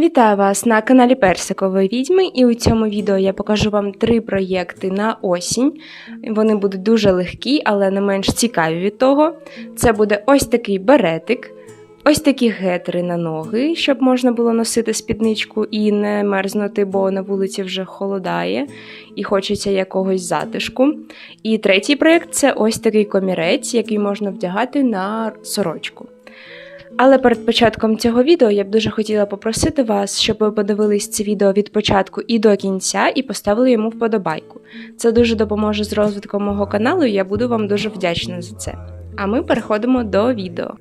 Вітаю вас на каналі Персикової відьми, і у цьому відео я покажу вам три проєкти на осінь. Вони будуть дуже легкі, але не менш цікаві від того. Це буде ось такий беретик, ось такі гетери на ноги, щоб можна було носити спідничку і не мерзнути, бо на вулиці вже холодає і хочеться якогось затишку. І третій проєкт це ось такий комірець, який можна вдягати на сорочку. Але перед початком цього відео я б дуже хотіла попросити вас, щоб ви подивились це відео від початку і до кінця і поставили йому вподобайку. Це дуже допоможе з розвитком мого каналу, і я буду вам дуже вдячна за це. А ми переходимо до відео.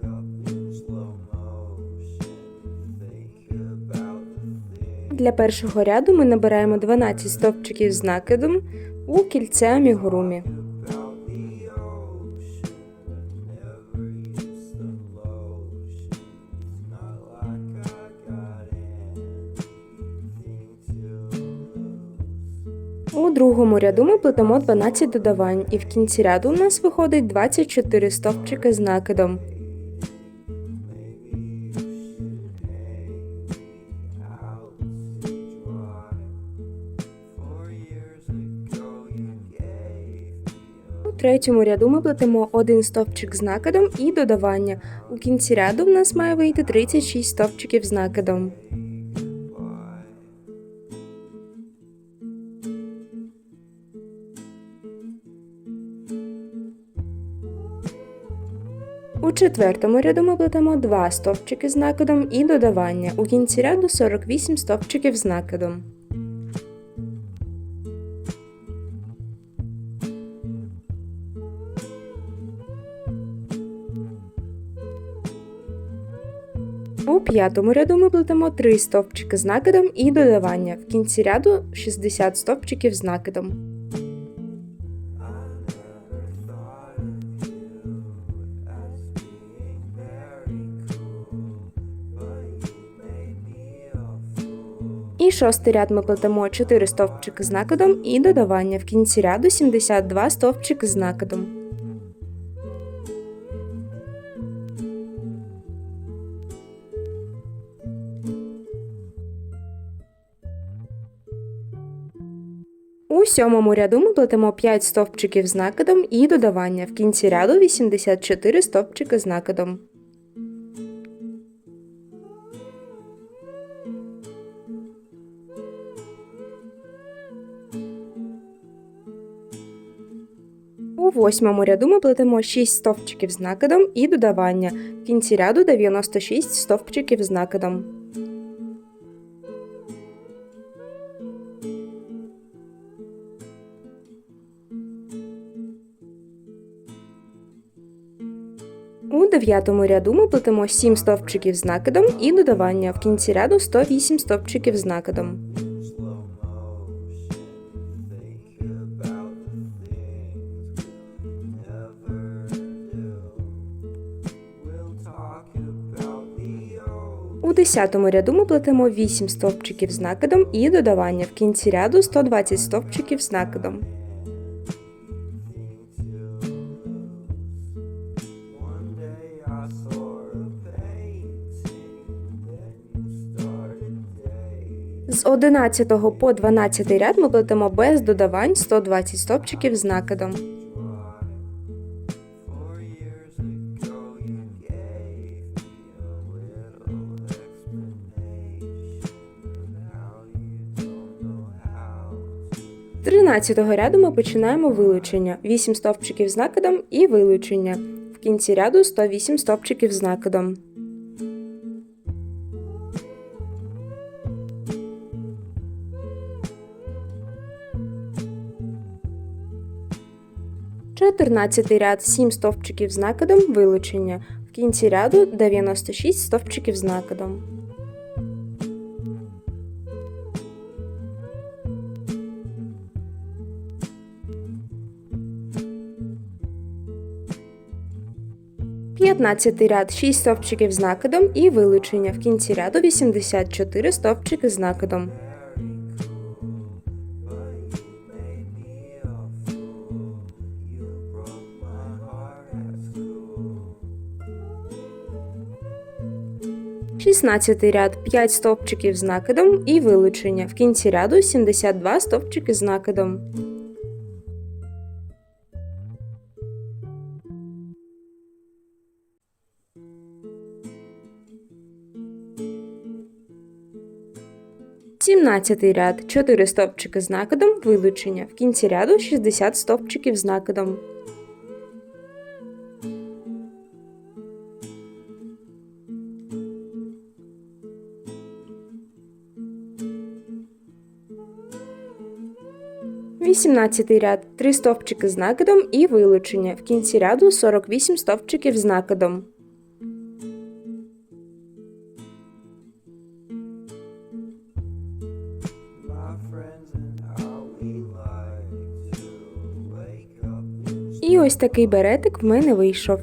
Для першого ряду ми набираємо 12 стовпчиків з накидом у кільце амігурумі. Другому ряду ми плетемо 12 додавань, і в кінці ряду у нас виходить 24 стовпчики з накидом. У третьому ряду ми плетемо один стовпчик з накидом і додавання. У кінці ряду в нас має вийти 36 стовпчиків з накидом. У четвертому ряду ми плетемо 2 стовпчики з накидом і додавання. У кінці ряду 48 стовпчиків з накидом. У п'ятому ряду ми плетемо 3 стовпчики з накидом і додавання. В кінці ряду 60 стовпчиків з накидом. Шостий ряд ми плетемо 4 стовпчики з накидом і додавання. В кінці ряду 72 стовпчики з накидом. У сьомому ряду ми плетемо 5 стовпчиків з накидом і додавання. В кінці ряду 84 стовпчики з накидом. У восьмому ряду ми плетемо 6 стовпчиків з накидом і додавання. В кінці ряду 96 стовпчиків з накидом. У дев'ятому ряду ми плетемо 7 стовпчиків з накидом і додавання. В кінці ряду 108 стовпчиків з накидом. У десятому ряду ми плетемо 8 стовпчиків з накидом і додавання. В кінці ряду 120 стовпчиків з накидом. З 11 по 12 ряд ми плетемо без додавань 120 стовпчиків з накидом. З 13 ряду ми починаємо вилучення. 8 стовпчиків з накидом і вилучення. В кінці ряду 108 стовпчиків з накидом. Чотирнадцятий ряд 7 стовпчиків з накидом вилучення. В кінці ряду 96 стовпчиків з накидом. П'ятнадцятий ряд 6 стовпчиків з накидом і вилучення. В кінці ряду 84 стовпчики з накидом. 16 ряд 5 стовпчиків з накидом і вилучення. В кінці ряду 72 стовпчики з накидом. Сімнадцятий ряд 4 стовпчики з накидом, вилучення. В кінці ряду 60 стовпчиків з накидом. Вісімнадцятий ряд 3 стовпчики з накидом і вилучення. В кінці ряду 48 стовпчиків з накидом. Ось такий беретик в мене вийшов.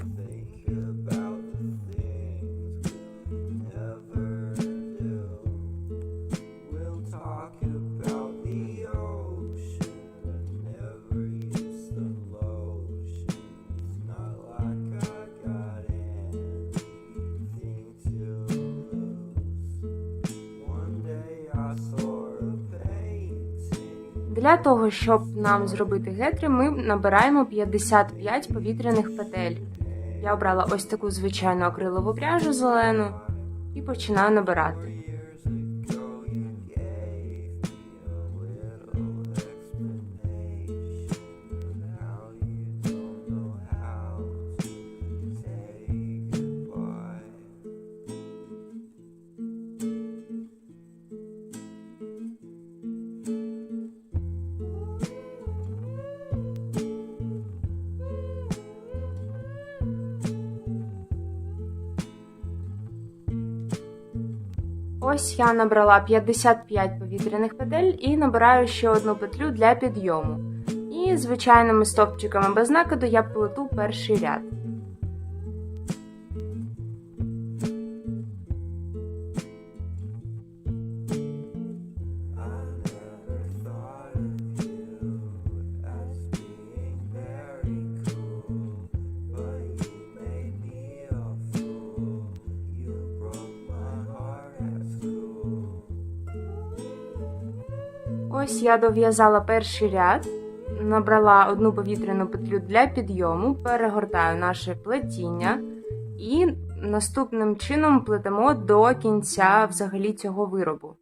Для того, щоб нам зробити гетри, ми набираємо 55 повітряних петель. Я обрала ось таку звичайну акрилову пряжу зелену і починаю набирати. Ось я набрала 55 повітряних петель і набираю ще одну петлю для підйому. І звичайними стовпчиками без накиду я плету перший ряд. Ось я дов'язала перший ряд, набрала одну повітряну петлю для підйому, перегортаю наше плетіння і наступним чином плетемо до кінця взагалі цього виробу.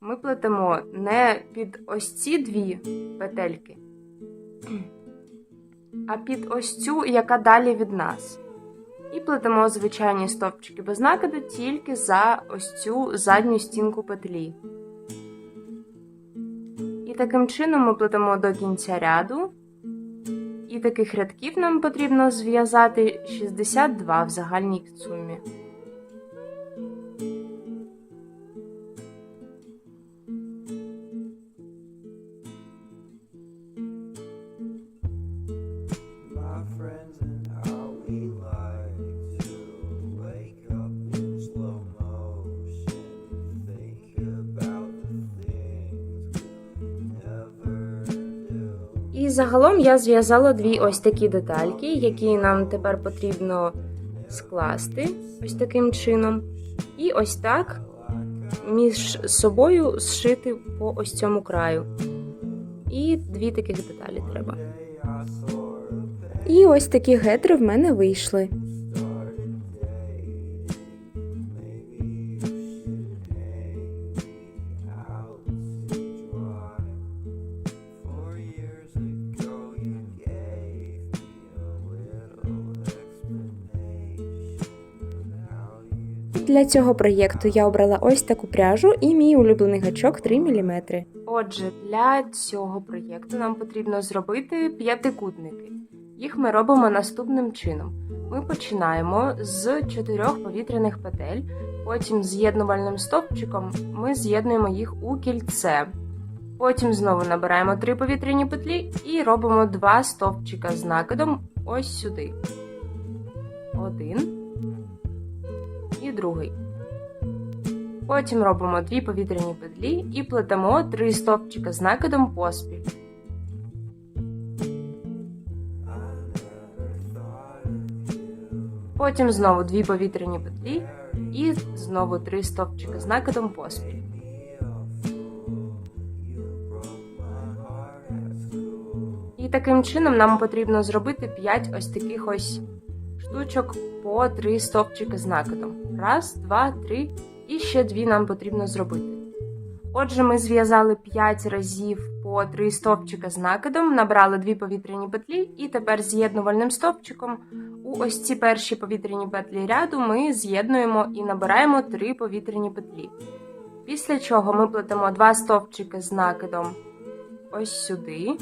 Ми плетемо не під ось ці дві петельки, а під ось цю, яка далі від нас. І плетемо звичайні стовпчики без накиду тільки за ось цю задню стінку петлі. Таким чином ми плетемо до кінця ряду. І таких рядків нам потрібно зв'язати 62 в загальній сумі. І загалом я зв'язала дві ось такі детальки, які нам тепер потрібно скласти ось таким чином. І ось так між собою зшити по ось цьому краю. І дві таких деталі треба. І ось такі гетри в мене вийшли. Для цього проєкту я обрала ось таку пряжу і мій улюблений гачок 3 мм. Отже, для цього проєкту нам потрібно зробити п'ятикутники. Їх ми робимо наступним чином: ми починаємо з чотирьох повітряних петель, потім з'єднувальним стовпчиком ми з'єднуємо їх у кільце. Потім знову набираємо три повітряні петлі і робимо два стовпчика з накидом ось сюди. Один другий. Потім робимо дві повітряні петлі і плетемо три стовпчика з накидом поспіль. Потім знову дві повітряні петлі і знову три стовпчики з накидом поспіль. І таким чином нам потрібно зробити 5 ось таких ось штучок по 3 стовпчики з накидом. Раз, два, три, і ще дві нам потрібно зробити. Отже, ми зв'язали 5 разів по 3 стовпчика з накидом, набрали 2 повітряні петлі, і тепер з'єднувальним стовпчиком у ось ці перші повітряні петлі ряду ми з'єднуємо і набираємо 3 повітряні петлі. Після чого ми плетемо 2 стовпчики з накидом ось сюди.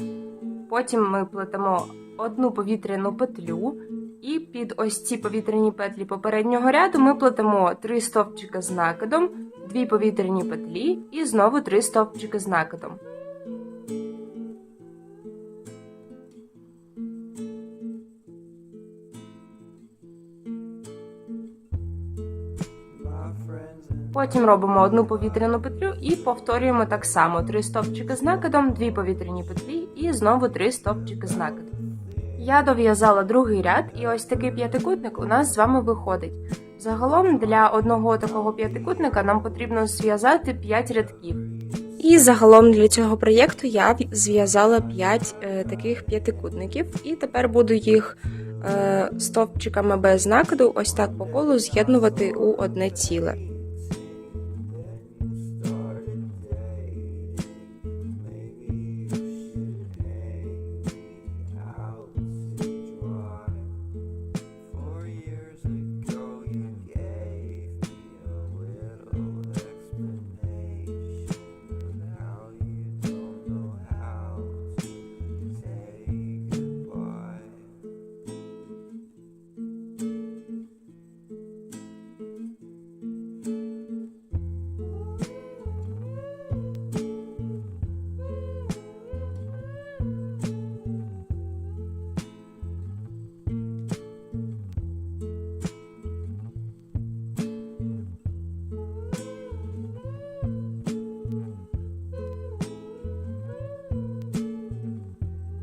Потім ми плетемо одну повітряну петлю, і під ось ці повітряні петлі попереднього ряду ми плетемо 3 стовпчики з накидом, 2 повітряні петлі і знову 3 стовпчики з накидом. Потім робимо одну повітряну петлю і повторюємо так само: 3 стовпчики з накидом, 2 повітряні петлі і знову 3 стовпчики з накидом. Я дов'язала другий ряд, і ось такий п'ятикутник у нас з вами виходить. Загалом для одного такого п'ятикутника нам потрібно зв'язати 5 рядків. І загалом для цього проєкту я зв'язала 5 е, таких п'ятикутників, і тепер буду їх е, стовпчиками без накиду ось так по колу з'єднувати у одне ціле.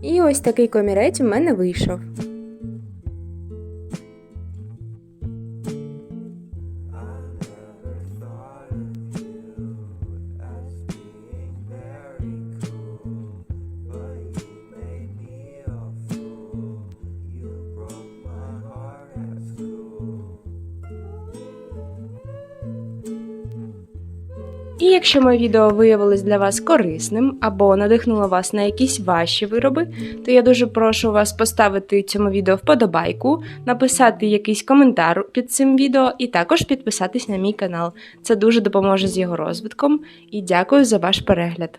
І ось такий комірець у мене вийшов. І якщо моє відео виявилось для вас корисним або надихнуло вас на якісь ваші вироби, то я дуже прошу вас поставити цьому відео вподобайку, написати якийсь коментар під цим відео і також підписатись на мій канал. Це дуже допоможе з його розвитком. І дякую за ваш перегляд.